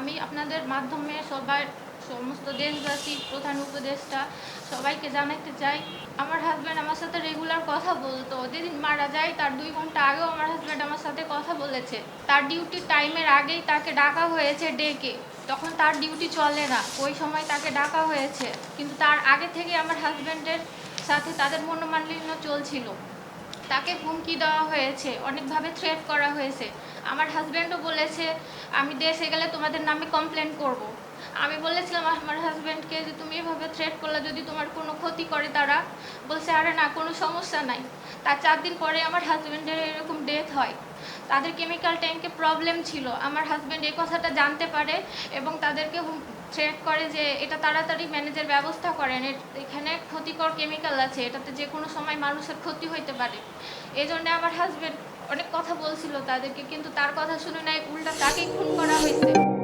আমি আপনাদের মাধ্যমে সবার সমস্ত দেশবাসী প্রধান উপদেষ্টা সবাইকে জানাতে চাই। আমার হাজব্যান্ড আমার সাথে রেগুলার কথা বলতো। যেদিন মারা যায় তার দুই ঘণ্টা আগেও আমার হাজব্যান্ড আমার সাথে কথা বলেছে। তার ডিউটি টাইমের আগেই তাকে ডাকা হয়েছে ডেকে তখন তার ডিউটি চলে না। ওই সময় তাকে ডাকা হয়েছে। কিন্তু তার আগে থেকে আমার হাজব্যান্ডের সাথে তাদের মনোমালিন্য চলছিল। তাকে হুমকি দেওয়া হয়েছে, অনেকভাবে থ্রেট করা হয়েছে। আমার হাজব্যান্ডও বলেছে, আমি দেশে গেলে তোমাদের নামে কমপ্লেন করব। আমি বলেছিলাম, আমার হাজব্যান্ডকে যে তুমি এভাবে থ্রেট করলে, যদি তোমার কোনো ক্ষতি করে তারা? বলছে, আরে না, কোনো সমস্যা নাই। তার চার দিন পরে আমার হাজব্যান্ডের এরকম ডেথ হয়। তাদের কেমিক্যাল ট্যাঙ্কে প্রবলেম ছিল। আমার হাজব্যান্ড এই কথাটা জানতে পারে এবং তাদেরকে থ্রেট করে যে এটা তাড়াতাড়ি ম্যানেজের ব্যবস্থা করেন। এখানে ক্ষতিকর কেমিক্যাল আছে, এটাতে যে কোনো সময় মানুষের ক্ষতি হইতে পারে। এই আমার হাজব্যান্ড অনেক কথা বলছিল তাদেরকে, কিন্তু তার কথা শুনে নাই, উল্টা তাকেই খুন করা হয়েছে